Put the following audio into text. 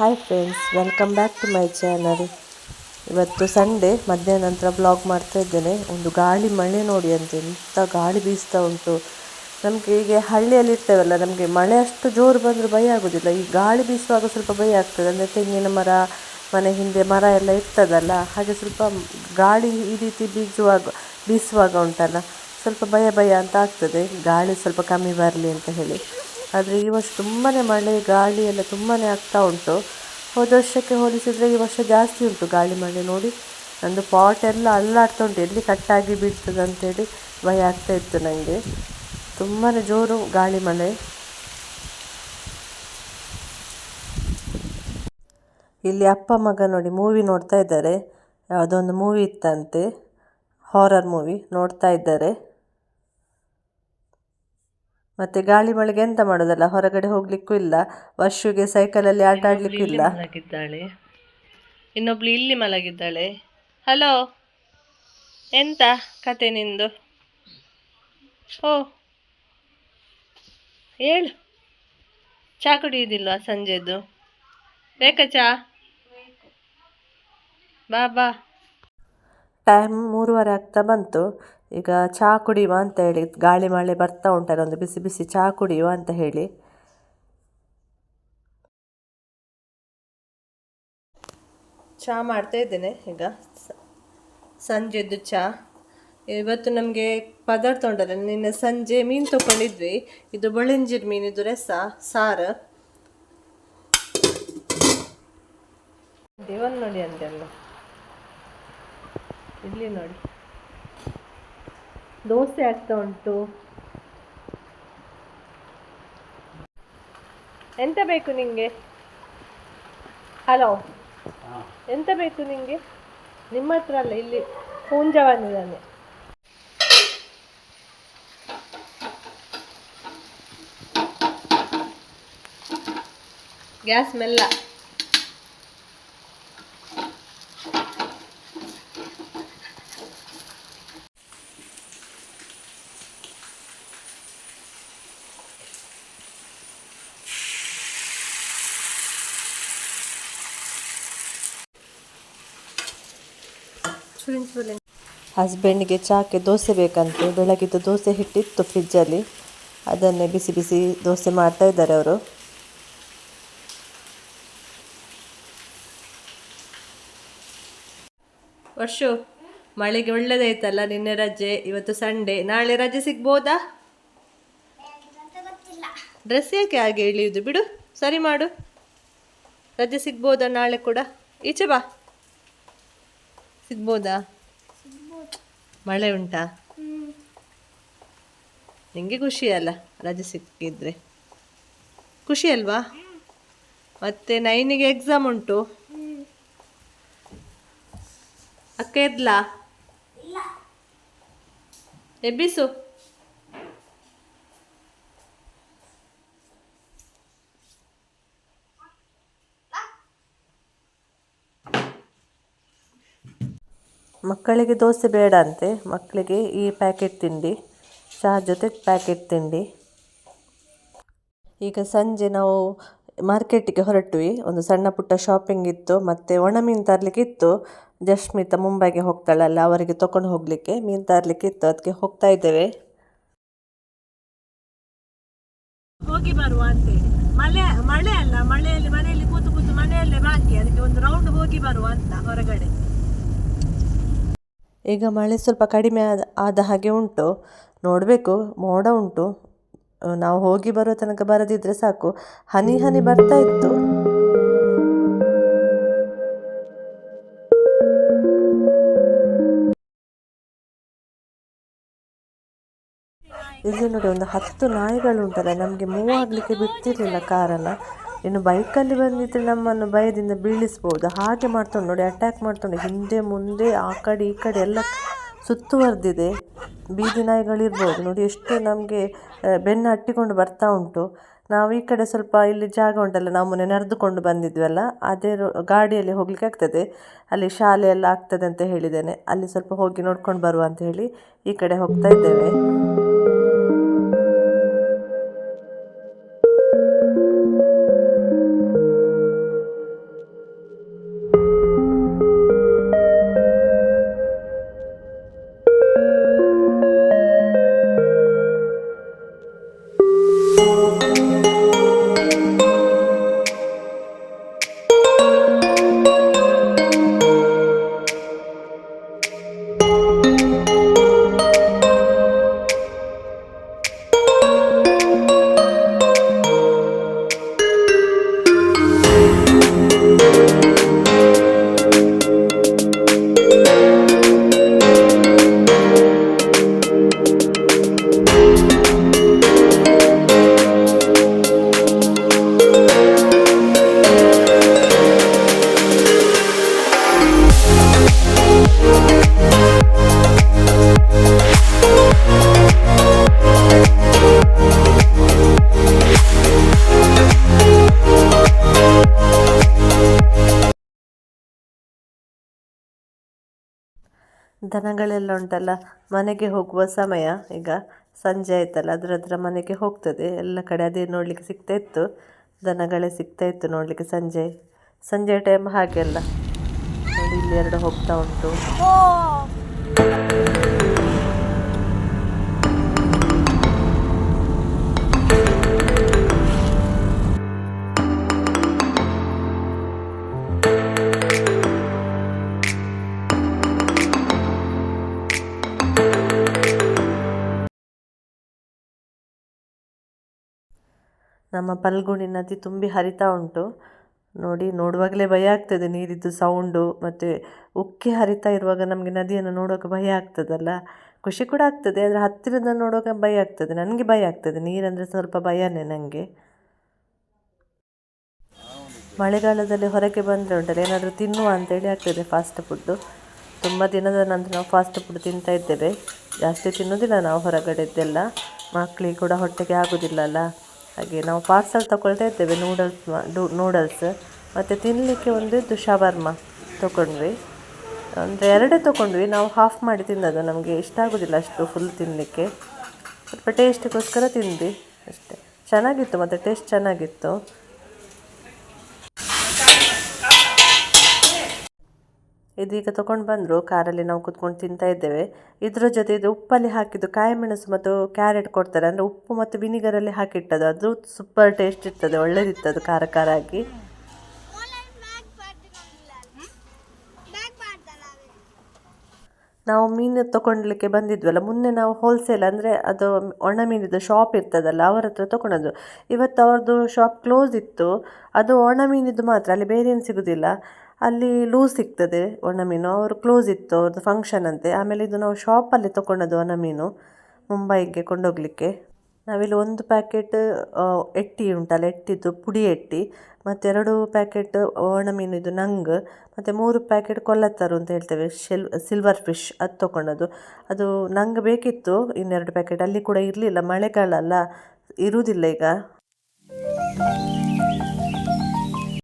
Hi friends welcome back to my channel ಇವತ್ತು Sunday, ಮಧ್ಯಾಹ್ನ ನಂತರ ಬ್ಲಾಗ್ ಮಾಡ್ತಾ ಇದ್ದೇನೆ. ಒಂದು ಗಾಳಿ ಮಳೆ ನೋಡಿ ಅಂತ ಎಂಥ ಗಾಳಿ ಬೀಸ್ತಾ ಉಂಟು. ನಮಗೆ ಹೀಗೆ ಹಳ್ಳಿಯಲ್ಲಿ ಇರ್ತೇವಲ್ಲ, ನಮಗೆ ಮಳೆ ಅಷ್ಟು ಜೋರು ಬಂದರೂ ಭಯ ಆಗೋದಿಲ್ಲ. ಈ ಗಾಳಿ ಬೀಸುವಾಗ ಸ್ವಲ್ಪ ಭಯ ಆಗ್ತದೆ. ಅಂದರೆ ತೆಂಗಿನ ಮರ, ಮನೆ ಹಿಂದೆ ಮರ ಎಲ್ಲ ಇರ್ತದಲ್ಲ, ಹಾಗೆ ಸ್ವಲ್ಪ ಗಾಳಿ ಈ ರೀತಿ ಬೀಸುವಾಗ ಬೀಸುವಾಗ ಉಂಟಲ್ಲ, ಸ್ವಲ್ಪ ಭಯ ಭಯ ಅಂತ ಆಗ್ತದೆ. ಗಾಳಿ ಸ್ವಲ್ಪ ಕಮ್ಮಿ ಬರಲಿ ಅಂತ ಹೇಳಿ. ಆದರೆ ಈ ವರ್ಷ ತುಂಬಾ ಮಳೆ, ಗಾಳಿ ಎಲ್ಲ ತುಂಬಾ ಆಗ್ತಾ ಉಂಟು. ಹೋದ ವರ್ಷಕ್ಕೆ ಹೋಲಿಸಿದರೆ ಈ ವರ್ಷ ಜಾಸ್ತಿ ಉಂಟು ಗಾಳಿ, ಮಳೆ ನೋಡಿ. ನಂದು ಪಾಟ್ ಎಲ್ಲ ಅಲ್ಲಾಡ್ತಾ ಉಂಟು, ಎಲ್ಲಿ ಕಟ್ಟಾಗಿ ಬೀಳ್ತದೆ ಅಂತೇಳಿ ಭಯ ಆಗ್ತಾ ಇತ್ತು ನನಗೆ ತುಂಬಾ ಜೋರು ಗಾಳಿ, ಮಳೆ. ಇಲ್ಲಿ ಅಪ್ಪ ಮಗ ನೋಡಿ ಮೂವಿ ನೋಡ್ತಾ ಇದ್ದಾರೆ. ಯಾವುದೋ ಒಂದು ಮೂವಿ ಇತ್ತಂತೆ. ಹಾರರ್ ಮೂವಿ ನೋಡ್ತಾ ಇದ್ದಾರೆ. ಮತ್ತೆ ಗಾಳಿ ಮಳೆಗೆ ಎಂತ ಮಾಡೋದಲ್ಲ? ಹೊರಗಡೆ ಹೋಗ್ಲಿಕ್ಕೂ ಇಲ್ಲ. ವರ್ಷಿಗೆ ಸೈಕಲಲ್ಲಿ ಆಟ ಆಡ್ಲಿಕ್ಕೂ ಇಲ್ಲ ಮಲಗಿದ್ದಾಳೆ. ಇನ್ನೊಬ್ಳು ಇಲ್ಲಿ ಮಲಗಿದ್ದಾಳೆ. ಹಲೋ ಎಂತ ಕತೆ ನಿಂದು? ಓ ಹೇಳು. ಚಾ ಕುಡಿಯುವುದಿಲ್ವಾ ಸಂಜೆದು? ಬೇಕಾ ಚಾ? ಬಾ ಬಾ. ಟೈಮ್ ಮೂರುವರೆ ಆಗ್ತಾ ಬಂತು. ಈಗ ಚಹಾ ಕುಡಿಯುವ ಅಂತ ಹೇಳಿ, ಗಾಳಿ ಮಳೆ ಬರ್ತಾ ಉಂಟಲ್ಲ ಒಂದು ಬಿಸಿ ಬಿಸಿ ಚಹಾ ಕುಡಿಯುವ ಅಂತ ಹೇಳಿ. ಚಹಾ ಮಾಡ್ತಾ ಇದ್ದೇನೆ ಈಗ. ಸಂಜೆದ್ದು ಚಹಾ ಇವತ್ತು ನಮಗೆ ಪದಾರ್ಥ ಉಂಟಲ್ಲ, ನಿನ್ನೆ ಸಂಜೆ ಮೀನು ತಗೊಂಡಿದ್ವಿ ಇದು ಬೊಳೆಂಜಿರ್ ಮೀನಿದು ರಸ, ಸಾರು. ದೇವನ್ ನೋಡಿ ಅಂದೆಲ್ಲ ಇಲ್ಲಿ ನೋಡಿ. ದೋಸೆ ಆಗ್ತಾ ಉಂಟು. ಎಂತ ಬೇಕು ನಿಮಗೆ ಹಲೋ ಎಂತ ಬೇಕು ನಿಮಗೆ ನಿಮ್ಮ ಹತ್ರ ಅಲ್ಲ ಇಲ್ಲಿ ಪೂಂಜವನಿದ್ದಾನೆ ಗ್ಯಾಸ್ ಮೆಲ್ಲ. ಹಸ್ಬೆಂಡಿಗೆ ಚಾಕ್ಕೆ ದೋಸೆ ಬೇಕಂತೆ. ಬೆಳಗಿದ್ದು ದೋಸೆ ಹಿಟ್ಟಿತ್ತು ಫ್ರಿಜ್ಜಲ್ಲಿ ಅದನ್ನೇ ಬಿಸಿ ಬಿಸಿ ದೋಸೆ ಮಾಡ್ತಾ ಇದ್ದಾರೆ ಅವರು. ವರ್ಷು ಮಳೆಗೆ ಒಳ್ಳೇದಾಯ್ತಲ್ಲ ನಿನ್ನೆ ರಜೆ ಇವತ್ತು ಸಂಡೇ ನಾಳೆ ರಜೆ ಸಿಗ್ಬೋದಾ? ಡ್ರೆಸ್ ಯಾಕೆ ಹಾಗೆ ಇಳಿಯುದು ಬಿಡು ಸರಿ ಮಾಡು. ರಜೆ ಸಿಗ್ಬೋದಾ ನಾಳೆ ಕೂಡ? ಈಚೆ ಬಾ. ಸಿಗ್ಬೋದಾ? ಮಳೆ ಉಂಟಾ? ನಿಂಗೆ ಖುಷಿ ಅಲ್ಲ, ರಜೆ ಸಿಕ್ಕಿದ್ರೆ. ಖುಷಿ ಅಲ್ವಾ? ಮತ್ತೆ ನೈನಿಗೆ ಎಕ್ಸಾಮ್ ಉಂಟು? ಅಕ್ಕ ಎದ್ಲಾ? ಎಬ್ಬಿಸು. ಮಕ್ಕಳಿಗೆ ದೋಸೆ ಬೇಡ ಅಂತೆ. ಮಕ್ಕಳಿಗೆ ಈ ಪ್ಯಾಕೆಟ್ ತಿಂಡಿ, ಚಹಾ ಜೊತೆ ಪ್ಯಾಕೆಟ್ ತಿಂಡಿ. ಈಗ ಸಂಜೆ ನಾವು ಮಾರ್ಕೆಟಿಗೆ ಹೊರಟ್ವಿ. ಒಂದು ಸಣ್ಣ ಪುಟ್ಟ ಶಾಪಿಂಗ್ ಇತ್ತು. ಮತ್ತು ಒಣ ಮೀನು ತರಲಿಕ್ಕೆ ಇತ್ತು. ಜಶ್ಮಿತಾ ಮುಂಬೈಗೆ ಹೋಗ್ತಾಳಲ್ಲ, ಅವರಿಗೆ ತಗೊಂಡು ಹೋಗಲಿಕ್ಕೆ. ಮೀನು ತರಲಿಕ್ಕೆ ಇತ್ತು. ಅದಕ್ಕೆ ಹೋಗ್ತಾ ಇದ್ದೇವೆ. ಹೋಗಿ ಬರುವ ಅಂತೆ. ಮಳೆ ಮಳೆ ಅಲ್ಲ, ಮಳೆಯಲ್ಲಿ, ಮನೆಯಲ್ಲಿ ಕೂತು ಕೂತು ಮನೆಯಲ್ಲೇ ಬಾಕಿ. ಅದಕ್ಕೆ ಒಂದು ರೌಂಡ್ ಹೋಗಿ ಬರುವ ಅಂತ ಹೊರಗಡೆ. ಈಗ ಮಳೆ ಸ್ವಲ್ಪ ಕಡಿಮೆ ಆದ ಆದ ಹಾಗೆ ಉಂಟು. ನೋಡಬೇಕು, ಮೋಡ ಉಂಟು. ನಾವು ಹೋಗಿ ಬರೋ ತನಕ ಬರದಿದ್ದರೆ ಸಾಕು. ಹನಿ ಹನಿ ಬರ್ತಾ ಇತ್ತು. ಇಲ್ಲಿ ನೋಡಿ, ಒಂದು ಹತ್ತು ನಾಯಿಗಳು ಉಂಟಲ್ಲ ನಮಗೆ ಮೂವ್ ಆಗಲಿಕ್ಕೆ ಬಿಡ್ತಿರ್ಲಿಲ್ಲ ಕಾರನ್ನು ಇನ್ನು ಬೈಕಲ್ಲಿ ಬಂದಿದ್ರೆ ನಮ್ಮನ್ನು ಭಯದಿಂದ ಬೀಳಿಸ್ಬೋದು. ಹಾಗೆ ಮಾಡ್ಕೊಂಡು ನೋಡಿ ಅಟ್ಯಾಕ್ ಮಾಡ್ಕೊಂಡು ಹಿಂದೆ, ಮುಂದೆ, ಆ ಕಡೆ, ಈ ಕಡೆ ಎಲ್ಲ ಸುತ್ತುವರೆದಿದೆ. ಬೀದಿ ನಾಯಿಗಳಿರ್ಬೋದು. ನೋಡಿ, ಎಷ್ಟು ನಮಗೆ ಬೆನ್ನು ಹಟ್ಟಿಕೊಂಡು ಬರ್ತಾ ಉಂಟು. ನಾವು ಈ ಕಡೆ ಸ್ವಲ್ಪ ಇಲ್ಲಿ ಜಾಗ ಉಂಟಲ್ಲ ನಾವು ಮೊನ್ನೆ ನಡೆದುಕೊಂಡು ಬಂದಿದ್ವಲ್ಲ, ಅದೇ ಗಾಡಿಯಲ್ಲಿ ಹೋಗ್ಲಿಕ್ಕೆ ಆಗ್ತದೆ. ಅಲ್ಲಿ ಶಾಲೆ ಎಲ್ಲ ಆಗ್ತದೆ ಅಂತ ಹೇಳಿದ್ದೇನೆ. ಅಲ್ಲಿ ಸ್ವಲ್ಪ ಹೋಗಿ ನೋಡ್ಕೊಂಡು ಬರುವ ಅಂತ ಹೇಳಿ ಈ ಕಡೆ ಹೋಗ್ತಾ ಇದ್ದೇವೆ. ದನಗಳೆಲ್ಲ ಉಂಟಲ್ಲ ಮನೆಗೆ ಹೋಗುವ ಸಮಯ. ಈಗ ಸಂಜೆ ಆಯ್ತಲ್ಲ ಅದ್ರ ಹತ್ರ ಮನೆಗೆ ಹೋಗ್ತದೆ. ಎಲ್ಲ ಕಡೆ ಅದೇ ನೋಡಲಿಕ್ಕೆ ಸಿಗ್ತಾ ಇತ್ತು. ದನಗಳೇ ಸಿಗ್ತಾ ಇತ್ತು ನೋಡಲಿಕ್ಕೆ ಸಂಜೆ. ಸಂಜೆ ಟೈಮ್ ಹಾಗೆಲ್ಲ ನೋಡಿ, ಇಲ್ಲಿ ಎರಡು ಹೋಗ್ತಾ ಉಂಟು. ನಮ್ಮ ಪಲ್ಗುಣಿ ನದಿ ತುಂಬಿ ಹರಿತಾ ಉಂಟು. ನೋಡಿ, ನೋಡುವಾಗಲೇ ಭಯ ಆಗ್ತದೆ ನೀರಿದ್ದು ಸೌಂಡು ಮತ್ತು ಉಕ್ಕಿ ಹರಿತಾ ಇರುವಾಗ ನಮಗೆ ನದಿಯನ್ನು ನೋಡೋಕೆ ಭಯ ಆಗ್ತದಲ್ಲ? ಖುಷಿ ಕೂಡ ಆಗ್ತದೆ, ಆದರೆ ಹತ್ತಿರದ ನೋಡುವಾಗ ಭಯ ಆಗ್ತದೆ. ನನಗೆ ಭಯ ಆಗ್ತದೆ. ನೀರಂದರೆ ಸ್ವಲ್ಪ ಭಯನೇ ನನಗೆ ಮಳೆಗಾಲದಲ್ಲಿ ಹೊರಗೆ ಬಂದರೆ ಉಂಟಲ್ಲ, ಏನಾದರೂ ತಿನ್ನುವ ಅಂತೇಳಿ ಆಗ್ತದೆ ಫಾಸ್ಟ್ ಫುಡ್ಡು ತುಂಬ ದಿನದ ನಂತರ ನಾವು ಫಾಸ್ಟ್ ಫುಡ್ ತಿಂತಾ ಇದ್ದೇವೆ. ಜಾಸ್ತಿ ತಿನ್ನೋದಿಲ್ಲ ನಾವು ಹೊರಗಡೆದ್ದೆಲ್ಲ. ಮಕ್ಕಳಿಗೆ ಕೂಡ ಹೊಟ್ಟೆಗೆ ಆಗೋದಿಲ್ಲ ಅಲ್ಲ? ಹಾಗೆ ನಾವು ಪಾರ್ಸಲ್ ತಗೊಳ್ತಾ ಇದ್ದೇವೆ ನೂಡಲ್ಸ್ ನೂಡಲ್ಸ್ ಮತ್ತು ತಿನ್ನಲಿಕ್ಕೆ ಒಂದು ಇದು ಶವರ್ಮ ತೊಗೊಂಡ್ವಿ ಅಂದರೆ ಎರಡೇ ತೊಗೊಂಡ್ವಿ ನಾವು ಹಾಫ್ ಮಾಡಿ ತಿನ್ನೋದು ನಮಗೆ ಇಷ್ಟ ಆಗೋದಿಲ್ಲ ಅಷ್ಟು ಫುಲ್ ತಿನ್ನಲಿಕ್ಕೆ ಸ್ವಲ್ಪ ಟೇಸ್ಟಿಗೋಸ್ಕರ ತಿಂದ್ವಿ ಅಷ್ಟೇ. ಚೆನ್ನಾಗಿತ್ತು ಮತ್ತು ಟೇಸ್ಟ್ ಚೆನ್ನಾಗಿತ್ತು. ಇದೀಗ ತಗೊಂಡು ಬಂದರು, ಕಾರಲ್ಲಿ ನಾವು ಕುತ್ಕೊಂಡು ತಿಂತಾ ಇದ್ದೇವೆ. ಇದರ ಜೊತೆ ಇದು ಉಪ್ಪಲ್ಲಿ ಹಾಕಿದ್ದು ಕಾಯಿ ಮೆಣಸು ಮತ್ತು ಕ್ಯಾರೆಟ್ ಕೊಡ್ತಾರೆ. ಅಂದರೆ ಉಪ್ಪು ಮತ್ತು ವಿನಿಗರಲ್ಲಿ ಹಾಕಿಟ್ಟದು ಅದು ಸೂಪರ್ ಟೇಸ್ಟ್ ಇರ್ತದೆ ಅದು ಖಾರ ಖಾರ ಆಗಿ ನಾವು ಮೀನು ತಗೊಳ್ಲಿಕ್ಕೆ ಬಂದಿದ್ವಲ್ಲ, ಮೊನ್ನೆ ನಾವು ಹೋಲ್ಸೇಲ್ ಅಂದರೆ ಅದು ಒಣ ಮೀನಿದ್ದು ಶಾಪ್ ಇರ್ತದಲ್ಲ, ಅವರ ಹತ್ರ ತಗೊಳೋದು ಇವತ್ತು ಅವ್ರದ್ದು ಶಾಪ್ ಕ್ಲೋಸ್ ಇತ್ತು. ಅದು ಒಣ ಮೀನಿದ್ದು ಮಾತ್ರ, ಅಲ್ಲಿ ಬೇರೆ ಏನು ಸಿಗೋದಿಲ್ಲ. ಅಲ್ಲಿ ಲೂಸ್ ಸಿಗ್ತದೆ ಒಣ ಮೀನು. ಅವರು ಕ್ಲೋಸ್ ಇತ್ತು ಅವ್ರದ್ದು ಫಂಕ್ಷನ್ ಅಂತೆ. ಆಮೇಲೆ ಇದು ನಾವು ಶಾಪಲ್ಲಿ ತೊಗೊಂಡದ್ದು ಒಣ ಮೀನು, ಮುಂಬೈಗೆ ಕೊಂಡೋಗಲಿಕ್ಕೆ. ನಾವಿಲ್ಲಿ ಒಂದು ಪ್ಯಾಕೆಟ್ ಎಟ್ಟಿ ಉಂಟಲ್ಲ, ಎಟ್ಟಿದ್ದು ಪುಡಿ ಎಟ್ಟಿ, ಮತ್ತು ಎರಡು ಪ್ಯಾಕೆಟ್ ಒಣ ಇದು ನಂಗ್, ಮತ್ತು ಮೂರು ಪ್ಯಾಕೆಟ್ ಕೊಲ್ಲತ್ತರು ಅಂತ ಹೇಳ್ತೇವೆ. ಶೆಲ್ ಸಿಲ್ವರ್ ಫಿಶ್ ಅದು ತೊಗೊಂಡದ್ದು ಅದು ನಂಗೆ ಬೇಕಿತ್ತು, ಇನ್ನೆರಡು ಪ್ಯಾಕೆಟ್ ಅಲ್ಲಿ ಕೂಡ ಇರಲಿಲ್ಲ, ಮಳೆಗಾಲ ಅಲ್ಲ ಇರುವುದಿಲ್ಲ ಈಗ.